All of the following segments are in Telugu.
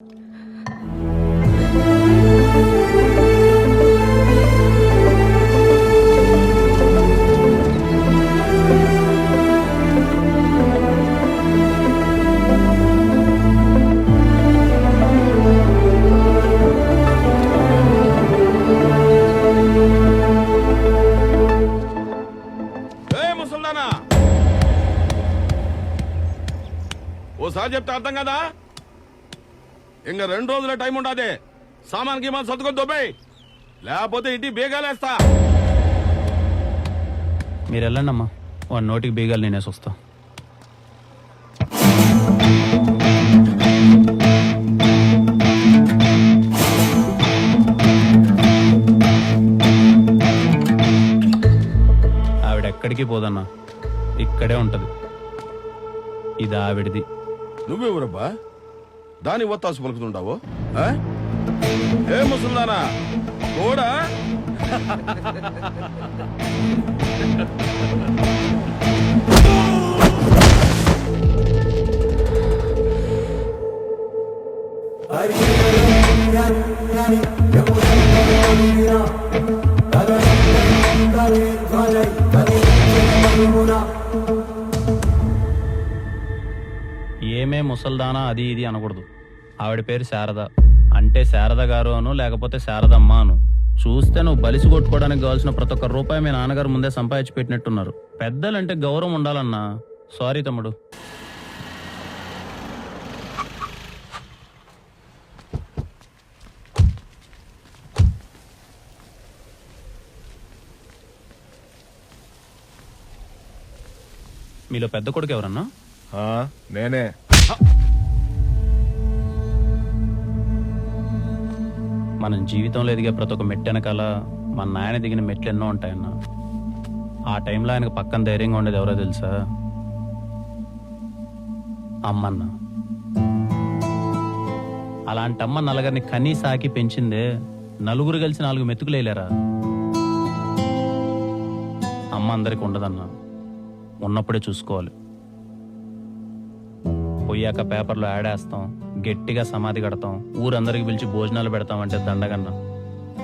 ఏ ముసల్దానా! ఓసారి చెప్తే అర్థం కదా? ఇంక రెండు రోజుల టైం ఉండదే. సామాన్ గీమాన్ సర్దుకొని దొబ్బేయ్. లేకపోతే ఇంటి బేగాలేస్తా. మీరు వెళ్ళండి అమ్మా వాడి నోటికి బీగాలు నేనేసి వస్తా. ఆవిడ ఎక్కడికి పోదన్నా? ఇక్కడే ఉంటది. ఇది ఆవిడది. నువ్వెవరబ్బా? దాని ఒత్తాసు పలుకుతుండవు ఏ ముసల్దానా? కూడా ఏమే ముసల్దానా అది ఇది అనకూడదు. ఆవిడ పేరు శారద. అంటే శారద గారు అను లేకపోతే శారదమ్మ అను. చూస్తే నువ్వు బలిసి కొట్టుకోవడానికి కావాల్సిన ప్రతి ఒక్క రూపాయి మీ నాన్నగారు ముందే సంపాదించి పెట్టినట్టున్నారు. పెద్దలంటే గౌరవం ఉండాలన్నా. సారీ తమ్ముడు. మీలో పెద్ద కొడుకు ఎవరన్నా? నేనే. మనం జీవితంలో ఎదిగే ప్రతి ఒక్క మెట్టు వెనకాల మన నాయన దిగిన మెట్లు ఎన్నో ఉంటాయన్న. ఆ టైంలో ఆయనకు పక్కన ధైర్యంగా ఉండేది ఎవరో తెలుసా? అమ్మన్న. అలాంటి అమ్మ నలుగురిని కనీ సాకి పెంచిందే నలుగురు కలిసి నాలుగు మెతుకులేలేరా అమ్మ అందరికి ఉండదన్న. ఉన్నప్పుడే చూసుకోవాలి. పోయాక పేపర్లో ఆడేస్తాం గట్టిగా సమాధి కడతాం ఊరందరికి పిలిచి భోజనాలు పెడతాం అంటే దండగన్నా.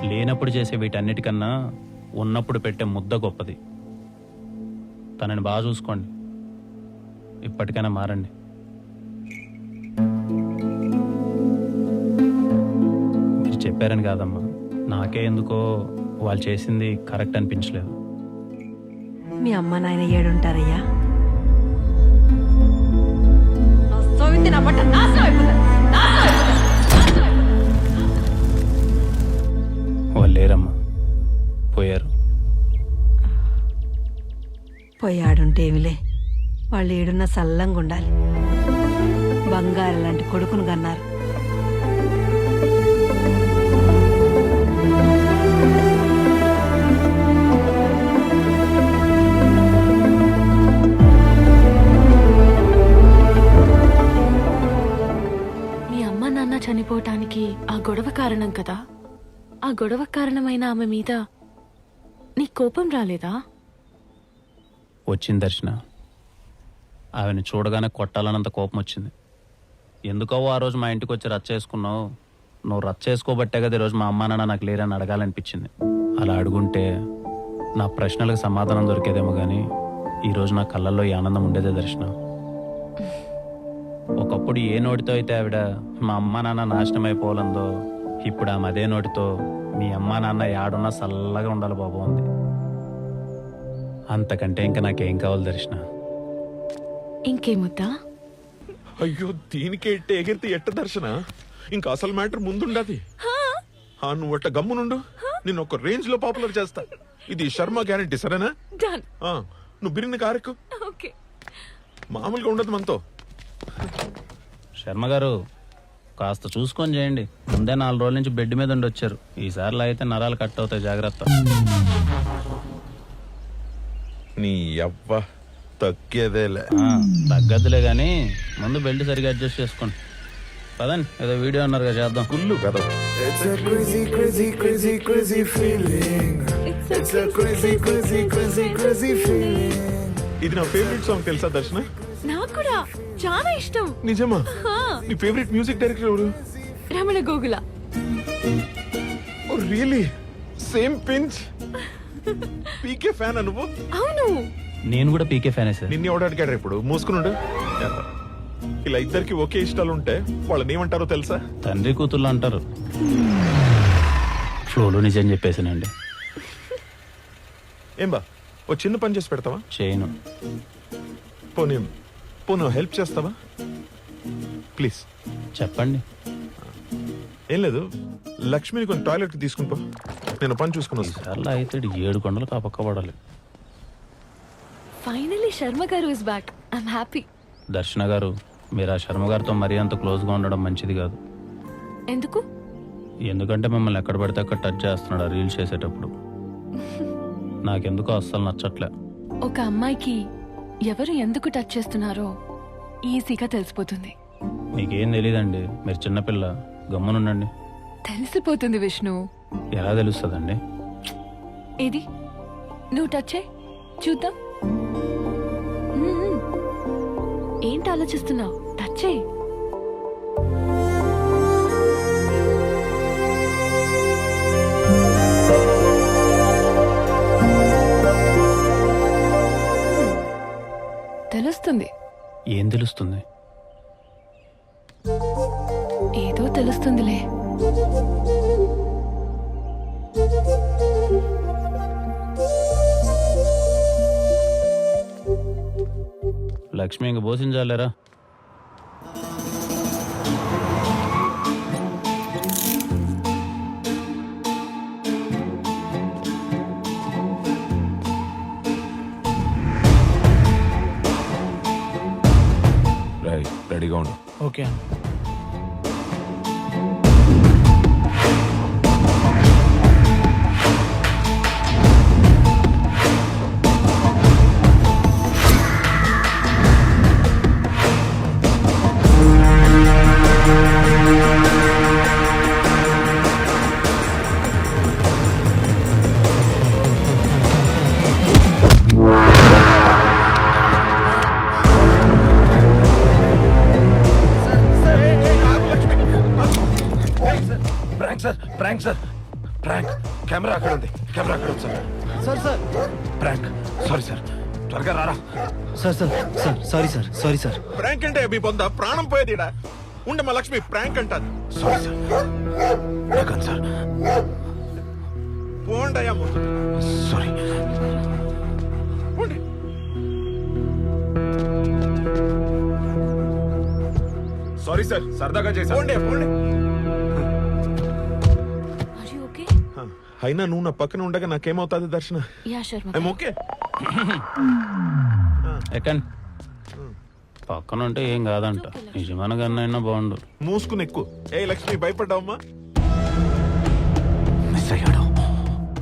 లేనప్పుడు చేసే వీటన్నిటికన్నా ఉన్నప్పుడు పెట్టే ముద్ద గొప్పది. తనని బాగా చూసుకోండి. ఇప్పటికైనా మారండి. మీరు చెప్పారని కాదమ్మా. నాకే ఎందుకో వాళ్ళు చేసింది కరెక్ట్ అనిపించలేదు. మీ అమ్మ నాయన ఏడుంటారయ్యా? సోవింది నా. నాశనం అయిపోతుంది. నాశనం అయిపోతుంది. వాళ్ళు లేరమ్మా పోయారు పోయాడుంటే ఏమిలే వాళ్ళు ఏడున్న సల్లంగా ఉండాలి బంగారు లాంటి కొడుకును కన్నారు చనిపోవటానికి ఆ గొడవ కారణం కదా? ఆ గొడవ కారణమైన ఆమె మీద నీ కోపం రాలేదా? వచ్చింది దర్శన. ఆమెను చూడగానే కొట్టాలన్నంత కోపం వచ్చింది. ఎందుకో ఆ రోజు మా ఇంటికి వచ్చి రచ్చ చేసుకున్నావు? నువ్వు రచ్చ చేసుకోబట్టే కదా ఈరోజు మా అమ్మా నాన్న నాకు లేరని అడగాలనిపించింది. అలా అడుగుంటే నా ప్రశ్నలకు సమాధానం దొరికేదేమో కానీ ఈరోజు నా కళ్ళల్లో ఈ ఆనందం ఉండేదే దర్శనం. ఒకప్పుడు ఏ నోటితో అయితే ఆవిడ మా అమ్మా నాన్న నాశనం అయిపోవాలందో ఇప్పుడు ఆమె అదే నోటితో మీ అమ్మా నాన్న యాడున్నా చల్లగా ఉండాలి బాబు ఉంది అంతకంటే ఇంకా నాకేం కావాలి దర్శన? ఇంకేముద్దా అయ్యో దీనికే ఎట్ట ఎగిరితే ఎట్ట దర్శన? ఇంకా అసలు మ్యాటర్ ముందుండది. ఆ నువ్వు అట్ట గమ్మునుండు నేను ఒక రేంజ్లో పాపులర్ చేస్తా. ఇది శర్మ గ్యారంటీ సరేనా? నువ్వు బిరిన కారెక్కు. ఓకే. మామూలుగా ఉండదు మనతో. శర్మ గారు కాస్త చూసుకొని చేయండి. ముందే నాలుగు రోజుల నుంచి బెడ్ మీద ఉండి వచ్చారు. ఈసారిలో అయితే నరాలు కట్ అవుతాయి జాగ్రత్త. నీ అవ్వ తగ్గేదేలే. ఆ, తగ్గద్దులే కానీ ముందు బెల్ట్ సరిగా అడ్జస్ట్ చేసుకోండి. పదండి ఏదో వీడియో అన్నారు కదా చేద్దాం. కుళ్ళు కదా. It's a crazy, crazy, crazy, crazy feeling. It's a crazy, crazy, crazy, crazy feeling. ఇది నా ఫేవరెట్ సాంగ్ తెలుసా దర్శన? నాకు కూడా చాలా ఇష్టం. నిజమా? హా, నీ ఫేవరెట్ మ్యూజిక్ డైరెక్టర్ ఎవరు? Ramana Gogula. Oh really same pinch? PK fan నువ్వు? అవును. నేను కూడా పీకే ఫ్యానే సార్. నిన్ను ఎవడు అడిగాడు ఇప్పుడు. మూసుకున్నాడు ఇలా ఇద్దరికి ఒకే ఇష్టాలు ఉంటే వాళ్ళని ఏమంటారో తెలుసా? తండ్రి కూతుళ్ళు అంటారు. ఫ్లోలో నిజం చెప్పేసానండి ఏం బా? ఓ చిన్న పని చేసి పెడతావా? చేయను. పోనీ పోను హెల్ప్ చేస్తావా? ప్లీజ్. చెప్పండి. ఏం లేదు లక్ష్మిని కొన్ని టాయిలెట్ తీసుకుని పో. నేను పని చూసుకుని వస్తా. ఈసార్లు అయితే ఈడు ఏడు కొండలు కాపక్క పడాలి. ఫైనలీ శర్మ గారు ఇస్ బ్యాక్ ఐఎమ్ హ్యాపీ దర్శన గారు మీరు ఆ శర్మ గారితో మరీ అంత క్లోజ్గా ఉండడం మంచిది కాదు. ఎందుకు? ఎందుకంటే మిమ్మల్ని ఎక్కడ పడితే అక్కడ టచ్ చేస్తున్నాడు ఆ రీల్స్ చేసేటప్పుడు. నాకెందుకో అస్సలు నచ్చట్లే. ఒక అమ్మాయికి ఎవరు ఎందుకు టచ్ చేస్తున్నారో ఈజీగా తెలిసిపోతుంది. మీకేం తెలియదండి మీరు చిన్నపిల్ల. గమ్మునుండండి. తెలిసిపోతుంది విష్ణు. ఎలా తెలుస్తుందండి? ఏది? నువ్వు టచ్ చేయి. చూద్దాం. మ్మ్. ఏంటి ఆలోచిస్తున్నావు? టచ్ చేయి. తెలుస్తుంది. ఏం తెలుస్తుంది? ఏదో తెలుస్తుందిలే. లక్ష్మి ఇంక పోషించాలేరా రెడీగా ఉండు okay sir sir sir sorry sir sorry sir. Prank అంటే మీ పొంద ప్రాణం పోయేది ఈడ. ఉండమ్మా లక్ష్మి ప్రాంక్ అంటాను సారీ సార్. నాకన్ సార్. పోండయ్యా ముందు సారీ పోండి. సారీ సార్ సరదాగా చేశా పోండి పోండి? అయినా నువ్వు నా పక్కన ఉండగా నాకేమవుతుంది దర్శన? యా శర్మ ఐమ్ ఓకే ఎక్కండి. పక్కన ఉంటే ఏం కాదంట. నిజమైన కన్నా అయినా బాగుండు. మూసుకుని ఎక్కువ ఏ లక్ష్మి భయపడ్డావమ్మా? మిస్ అయ్యాడు.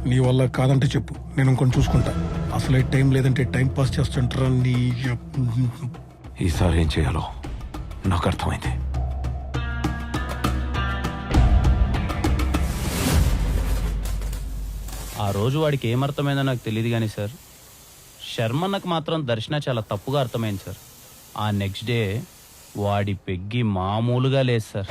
నీ వల్ల కాదంటే చెప్పు. నేను ఇంకొని చూసుకుంటా. అసలే టైం లేదంటే టైం పాస్ చేస్తుంటారా నీ ఈసారి ఏం చేయాలో నాకు అర్థమైంది. ఆ రోజు వాడికి ఏమర్థమైందో నాకు తెలియదు కానీ సార్ శర్మన్నకు మాత్రం దర్శన చాలా తప్పుగా అర్థమైంది సార్. ఆ నెక్స్ట్ డే వాడి పెగ్గి మామూలుగా లేదు సార్.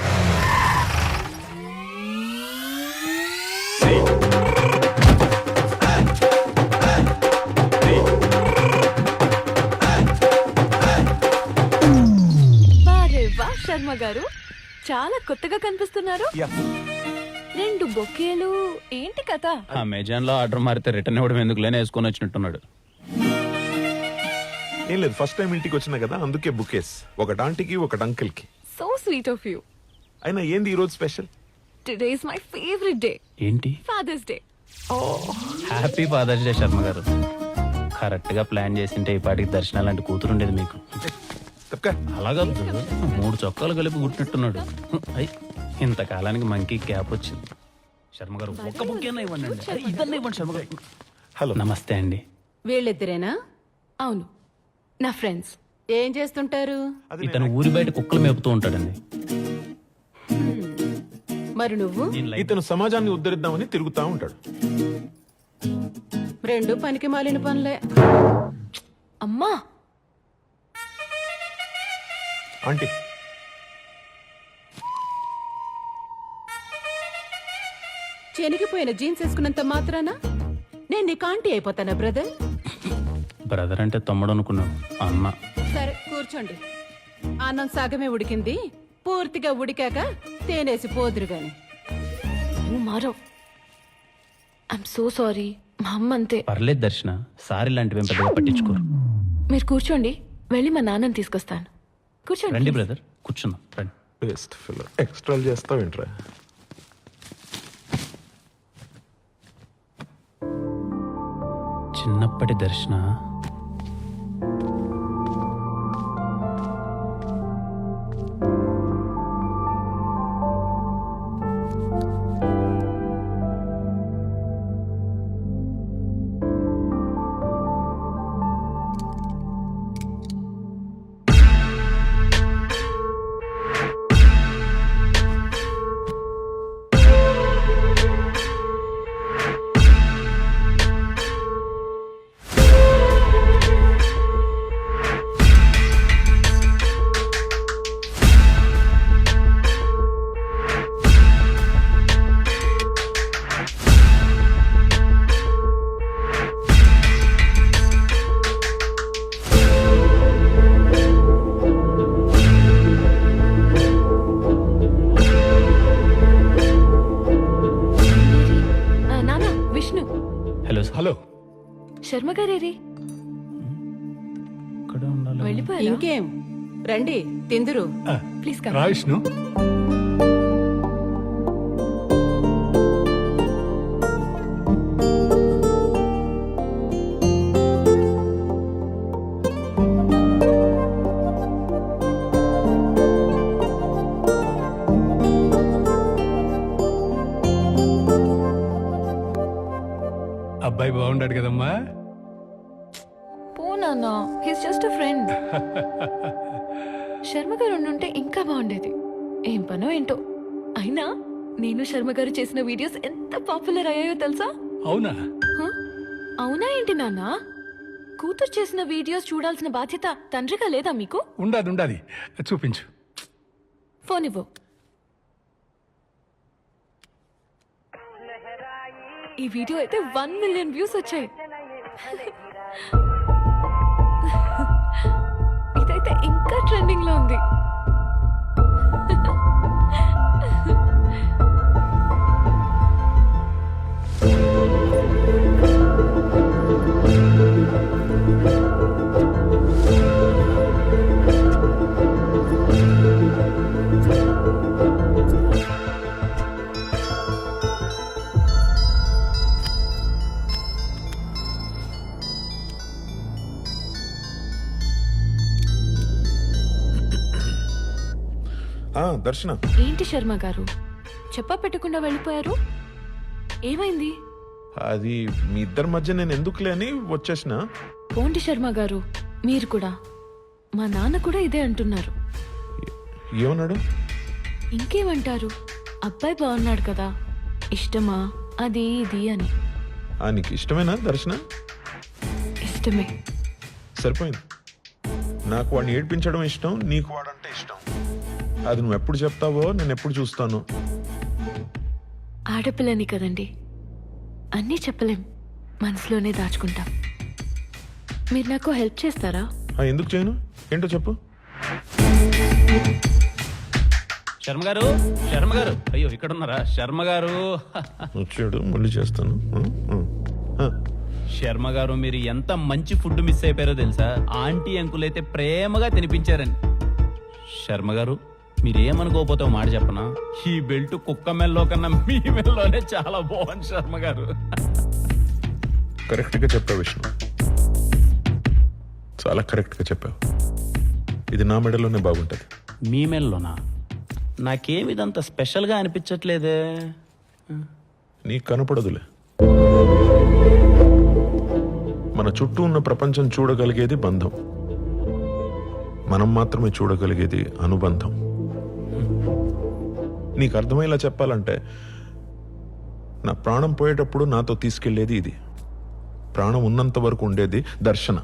వారే వా శర్మ గారు చాలా కొత్తగా కనిపిస్తున్నారు. రెండు బొకేలు ఏంటి కథ? అమెజాన్లో ఆర్డర్ మారితే రిటర్న్ ఇవ్వడం ఎందుకు లేని వేసుకొని వచ్చినట్టున్నాడు. ఏం లేదు ఫస్ట్ టైం ఇంటికి వచ్చినా కదా అందుకే బుకేస్ ఒకటి ఆంటీకి ఒకటి అంకిల్కి. సో స్వీట్ ఆఫ్ యూ అయినా ఏంది ఈ రోజు special today is my favourite day ఏంటి? Father's day happy father's day Sharma garu. కరెక్ట్గా ప్లాన్ చేసింటే ఈ పాటికి దర్శనాలు అంటే కూతురు ఉండేది మీకు. తప్పక. అలాగా మూడు చొక్కాలు కలిపి గుట్టినట్టున్నాడు అయ్ ఇంతకాలానికి మంకీ క్యాప్ వచ్చింది. శర్మ గారు ఒక్క బుక్ ఇవ్వండి ఇదన్నా ఇవ్వండి శర్మ గారు. హలో నమస్తే అండి. వీళ్ళిద్దరేనా? అవును. నా ఫ్రెండ్స్. ఏం చేస్తుంటారు? ఇతను ఊరి బయట కుక్కలు మేపుతూ ఉంటాడండి. మరి నువ్వు? ఇతను సమాజాన్ని ఉద్ధరిద్దామని తిరుగుతా ఉంటాడు. రెండు పనికి మాలిన పనులే. అమ్మా! ఆంటీ. చెనిగిపోయిన జీన్స్ వేసుకున్నంత మాత్రాన? నేను నీకు ఆంటీ అయిపోతానా బ్రదర్? బ్రదర్ అంటే తమ్ముడు అనుకున్నాను అన్న సరే కూర్చోండి. అన్నం సగమే ఉడికింది పూర్తిగా ఉడికాక తేనేసి పోదురు గాని. నువ్వు మారవ్ ఐఎమ్ సో సారీ మా అమ్మ అంతే. పర్లేదు దర్శన సారీ లాంటివి పెద్దగా పట్టించుకోరు. మీరు కూర్చోండి వెళ్ళి మా నాన్నని తీసుకొస్తాను. కూర్చోండి రండి. బ్రదర్ కూర్చుందాం రండి. బెస్ట్ ఫిల్ ఎక్స్ట్రాలు చేస్తావేంట్రా చిన్నప్పటి దర్శన ఆ, శర్మ గారేరి ఇక్కడ ఉండాలి. వెళ్ళిపోయారా? ఇంకేం? రండి తిందురు. ప్లీజ్ కమ్ రా విష్ణు ఏంటో? అయినా నేను శర్మ గారు చేసిన వీడియోస్ ఎంత పాపులర్ అయ్యాయో తెలుసా? అవునా? అవునా ఏంటి నాన్న? కూతురు చేసిన వీడియోస్ చూడాల్సిన బాధ్యత తండ్రిగా లేదా మీకు? ఉండాది ఉండాది చూపించు. ఫోన్ ఇవ్వు. ఈ వీడియో అయితే వన్ మిలియన్ వ్యూస్ వచ్చాయి. ఇదైతే ఇంకా ట్రెండింగ్లో ఉంది. దర్శన. ఏంటి శర్మ గారు? చెప్పా పెట్టకుండా వెళ్ళిపోయారు? ఏమైంది? అది మీ ఇద్దరి మధ్య నేను ఎందుకులే అని వచ్చేసిన. పోండి శర్మ గారు మీరు కూడా. మా నాన్న కూడా ఇదే అంటున్నారు. ఏమన్నాడు? ఇంకేమంటారు? అబ్బాయి బాగున్నాడు కదా. ఇష్టమా? అది ఇది అని. ఆ నీకు ఇష్టమేనా దర్శన? ఇష్టమే. సరిపోయింది. నాకు వాడిని ఏడ్పించడం ఇష్టం నీకు వాడంటే ఇష్టం అది నువ్వు ఎప్పుడు చెప్తావో నేను ఎప్పుడు చూస్తాను. ఆడపిల్లని కదండి. అన్నీ చెప్పలేం. మనసులోనే దాచుకుంటాం. మీరు నాకు హెల్ప్ చేస్తారా? ఆ, ఎందుకు చేయను? ఏంటో చెప్పు. శర్మ గారు శర్మ గారు. అయ్యో ఇక్కడ ఉన్నారా శర్మ గారు. వచ్చాడు మళ్ళీ చేస్తాను. ఆ, శర్మ గారు మీరు ఎంత మంచి ఫుడ్ మిస్ అయిపోయారో తెలుసా? ఆంటీ అంకుల్ అయితే ప్రేమగా తినిపించారని. శర్మ గారు మీరేమనుకోకపోతే ఒక మాట చెప్పనా? ఈ బెల్ట్ కుక్క మెల్లో కన్నా మీ మెల్లోనే చాలా బాగుంది శర్మ గారు. కరెక్ట్గా చెప్పావు విష్ణు. చాలా కరెక్ట్గా చెప్పావు. ఇది నా మెడలోనే బాగుంటుంది. మీ మెల్లోనా? నాకేమిదంత స్పెషల్గా అనిపించట్లేదే. నీకు కనపడదులే మన చుట్టూ ఉన్న ప్రపంచం చూడగలిగేది బంధం. మనం మాత్రమే చూడగలిగేది అనుబంధం. నీకు అర్థమయ్యేలా చెప్పాలంటే నా ప్రాణం పోయేటప్పుడు నాతో తీసుకెళ్ళేది ఇది. ప్రాణం ఉన్నంత వరకు ఉండేది దర్శన.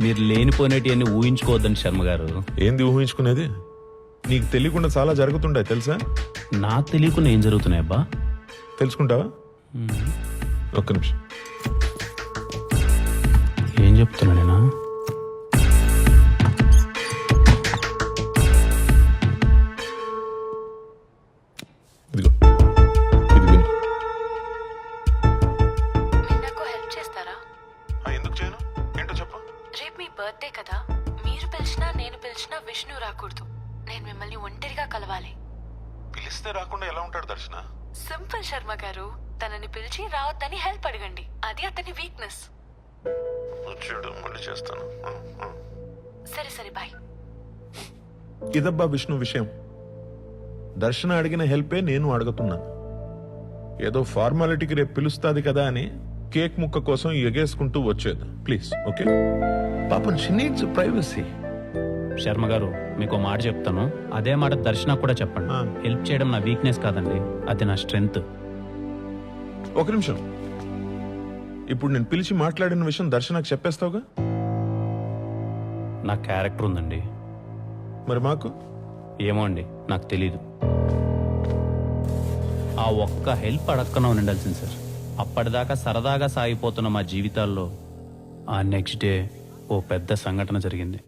మీరు లేనిపోయినటివన్నీ ఊహించుకోవద్దండి శర్మ గారు. ఏంది ఊహించుకునేది? నీకు తెలియకుండా చాలా జరుగుతుండే తెలుసా? నాకు తెలియకుండా ఏం జరుగుతున్నాయి అబ్బా? తెలుసుకుంటావా? ఒక్క నిమిషం. ఏం చెప్తున్నా నేనా పిలిచినా విష్ణు రాకూడదు. నేను మిమ్మల్ని ఒంటరిగా కలవాలి. పిలిస్తే రాకుండా ఎలా ఉంటాడు దర్శన? సింపుల్ శర్మ గారు తనని పిలిచి రావద్దని హెల్ప్ అడగండి. అది అతని వీక్నెస్. మళ్ళీ చేస్తాను. సరే సరే బాయ్. ఇదబ్బా విష్ణు విషయం. దర్శన అడిగిన హెల్పే నేను అడుగుతున్నాను ఏదో ఫార్మాలిటీకి రేపు పిలుస్తాది కదా అని కేక్ ముక్క కోసం ఎగేసుకుంటూ వచ్చేది. Please okay? పాపం she needs privacy Sharma garu మీకు మాట చెప్తాను. అదే మాట దర్శన కూడా చెప్పండి. ఆ. హెల్ప్ చేయడం నా వీక్నెస్ కాదండి. అది నా స్ట్రెంగ్త్. ఒక నిమిషం. ఇప్పుడు నేను పిలిచి మాట్లాడిన విషయం దర్శనకు చెప్పేస్తావుగా? నా క్యారెక్టర్ ఉందండి. మరి మాకు? ఏమో అండి నాకు తెలీదు. ఆ ఒక్క హెల్ప్ అడక్కన ఉండాల్సింది సార్. అప్పటిదాకా సరదాగా సాగిపోతున్న మా జీవితాల్లో ఆ నెక్స్ట్ డే ఓ పెద్ద సంఘటన జరిగింది.